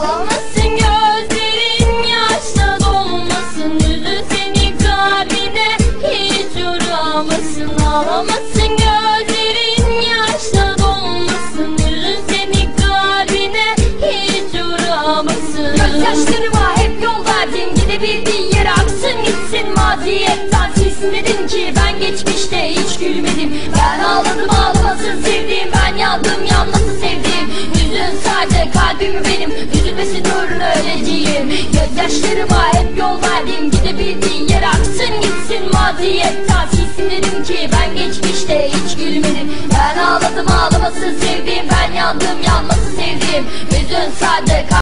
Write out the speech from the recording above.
Ağlamasın gözlerin yaşla dolmasın Yüzün seni kalbine. Hiç uğramasın Ağlamasın gözlerin yaşla dolmasın Yüzün seni kalbine. Hiç uğramasın. Gözyaşlarıma hep yol verdin Gidebildiğin yere aksın gitsin. Maziyetten silsin dedim ki Ben geçmişte Üzülmesin durun öyle diyeyim. Gözyaşlarıma hep yol verdin Gidebildiğin yere aksın gitsin Maziyetten silsin dedim ki Ben geçmişte hiç gülmedim. Ben ağladım ağlamasın sevdiğim Ben yandım yanmasın sevdiğim Yüzün sadece